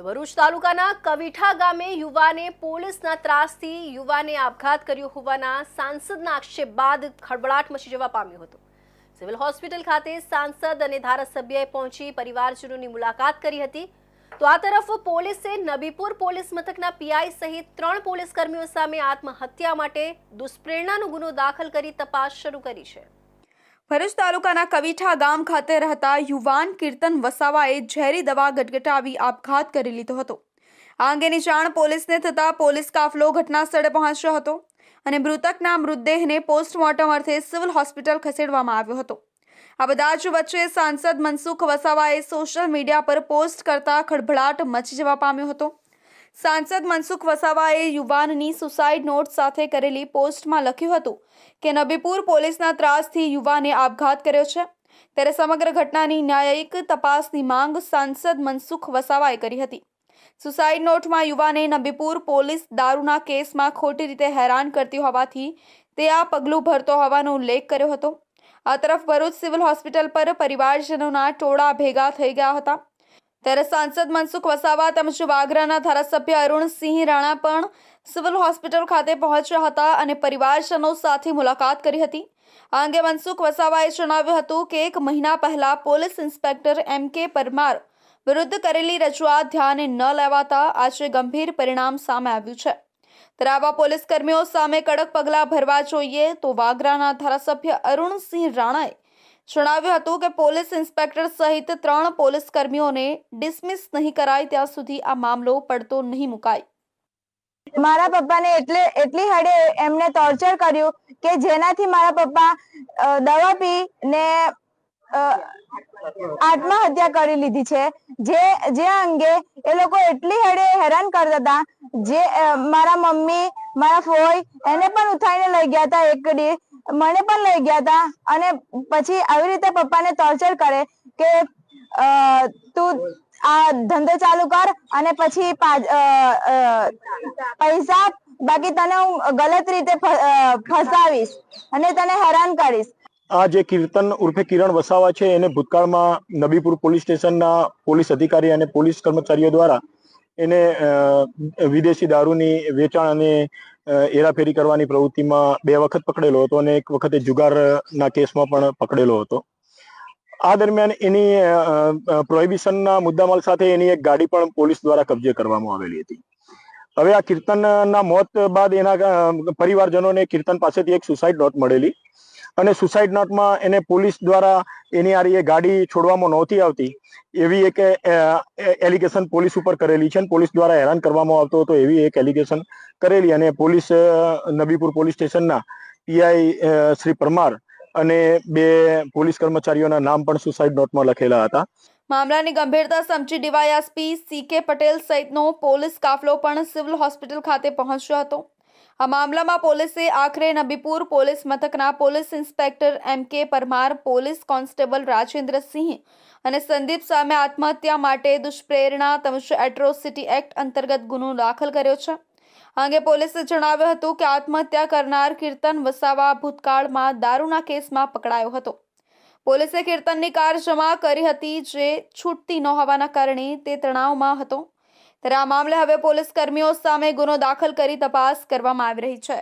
ભરૂચ તાલુકાના કવિઠા ગામે યુવાને પોલીસના ત્રાસથી યુવાને આપઘાત કર્યો હોવાના સાંસદના આક્ષેપ બાદ ખળબળાટ મચી જવા પામ્યો હતો. સિવિલ હોસ્પિટલ ખાતે સાંસદ અને ધારાસભ્યએ પહોંચી પરિવારજનોની મુલાકાત કરી હતી. તો આ તરફ પોલીસે નબીપુર પોલીસ મથકના પીઆઈ સહિત ત્રણ પોલીસ કર્મીઓ સામે આત્મહત્યા માટે દુષ્પ્રેરણાનો ગુનો દાખલ કરી તપાસ શરૂ કરી છે. ભરૂચ તાલુકાના કવિઠા ગામ ખાતે રહેતા યુવાન કીર્તન વસાવાએ ઝેરી દવા ગટગટાવી આપઘાત કરી લીધો હતો. આ અંગેની જાણ પોલીસને થતાં પોલીસ કાફલો ઘટના સ્થળે પહોંચ્યો હતો અને મૃતકના મૃતદેહને પોસ્ટમોર્ટમ અર્થે સિવિલ હોસ્પિટલ ખસેડવામાં આવ્યો હતો. આ બધા જ વચ્ચે સાંસદ મનસુખ વસાવાએ સોશિયલ મીડિયા પર પોસ્ટ કરતા ખળભળાટ મચી જવા પામ્યો હતો. સાંસદ મનસુખ વસાવાએ યુવાનની સુસાઇડ નોટ સાથે કરેલી પોસ્ટમાં લખ્યું હતું કે નબીપુર પોલીસના ત્રાસથી યુવાને આપઘાત કર્યો છે. ત્યારે સમગ્ર ઘટનાની ન્યાયિક તપાસની માંગ સાંસદ મનસુખ વસાવાએ કરી હતી. સુસાઇડ નોટમાં યુવાને નબીપુર પોલીસ દારૂના કેસમાં ખોટી રીતે હેરાન કરતી હોવાથી તે આ પગલું ભરતો હોવાનો ઉલ્લેખ કર્યો હતો. આ તરફ ભરૂચ સિવિલ હોસ્પિટલ પર પરિવારજનોના ટોળા ભેગા થઈ ગયા હતા. ત્યારે સાંસદ મનસુખ વસાવા તેમજ વાગરાના ધારાસભ્ય અરુણસિંહ રાણા પણ સિવિલ હોસ્પિટલ ખાતે પહોંચ્યા હતા અને પરિવારજનો સાથે મુલાકાત કરી હતી. આ અંગે મનસુખ વસાવાએ જણાવ્યું હતું કે એક મહિના પહેલા police inspector M K Parmar વિરુદ્ધ કરેલી રજૂઆત ધ્યાને ન લેવાતા આજે ગંભીર પરિણામ સામે આવ્યું છે. ત્યારે આવા પોલીસ કર્મીઓ સામે કડક પગલાં ભરવા જોઈએ તો વાગરાના ધારાસભ્ય અરુણસિંહ રાણાએ જણાવ્યું હતું કે પોલીસ ઇન્સ્પેક્ટર સહિત ત્રણ પોલીસ કર્મીઓને ડિસમિસ નહીં કરાય, ત્યાં સુધી આ મામલો પડતો નહીં મુકાય. મારા પપ્પાને એટલે, એટલી હડે એમને ટોર્ચર કર્યું કે જેનાથી મારા પપ્પા દવા પી ને આત્મહત્યા કરી લીધી છે. જે જે અંગે એ લોકો એટલી હડે હેરાન કરતા હતા. જે મારા મમ્મી, મારા ફોઈ એને પણ ઉઠાઈને લઈ ગયા હતા એક મને પણ લઈ ગયા હતા અને પછી આવી રીતે પપ્પાને ટોર્ચર કરે કે તું આ ધંધો ચાલુ કર અને પછી પૈસા બાકી તને હું ગલત રીતે ફસાવીશ અને તને હેરાન કરીશ. આ જે કીર્તન ઉર્ફે કિરણ વસાવા છે એને ભૂતકાળમાં નબીપુર પોલીસ સ્ટેશનના પોલીસ અધિકારી અને પોલીસ કર્મચારીઓ દ્વારા એને વિદેશી દારૂની વેચાણ અને એરાફેરી કરવાની પ્રવૃત્તિમાં બે વખત પકડેલો હતો અને એક વખતે જુગારના કેસમાં પણ પકડેલો હતો. આ દરમિયાન એની પ્રોહિબિશનના મુદ્દામાલ સાથે એની એક ગાડી પણ પોલીસ દ્વારા કબજે કરવામાં આવેલી હતી. હવે આ કીર્તનના મોત બાદ એના પરિવારજનોને કીર્તન પાસેથી એક સુસાઇડ નોટ મળેલી. અને સુસાઇડ નોટમાં એને પોલીસ દ્વારા એની આ એ ગાડી છોડવામાં નહોતી આવતી. એવી એક એલિગેશન પોલીસ ઉપર કરેલી છે અને પોલીસ દ્વારા હેરાન કરવામાં આવતો હતો એવી એક એલિગેશન કરેલી અને પોલીસ નબીપુર પોલીસ સ્ટેશનના પીઆઈ શ્રી પરમાર અને બે પોલીસ કર્મચારીઓના નામ પણ સુસાઇડ નોટમાં લખેલા હતા. મામલાની ગંભીરતા સમજી ડીવાયએસપી સી કે પટેલ સહિતનો પોલીસ કાફલો પણ સિવિલ હોસ્પિટલ ખાતે પહોંચ્યો હતો. આ મામલામાં પોલીસે આખરે નબીપુર પોલીસ મથકના police inspector M K Parmar, police constable Rajendrasinh અને સંદીપ સામે આત્મહત્યા માટે દુષ્પ્રેરણા તેમજ એટ્રોસિટી એક્ટ અંતર્ગત ગુનો દાખલ કર્યો છે. અંગે પોલીસે જણાવ્યું હતું કે આત્મહત્યા કરનાર કીર્તન વસાવા ભૂતકાળમાં દારૂના કેસમાં પકડાયો હતો. પોલીસે કીર્તનની કાર જમા કરી હતી જે છૂટતી ન હોવાના કારણે તે તણાવમાં હતો. ત્યારે આ મામલે હવે પોલીસ કર્મીઓ સામે ગુનો દાખલ કરી તપાસ કરવામાં આવી રહી છે.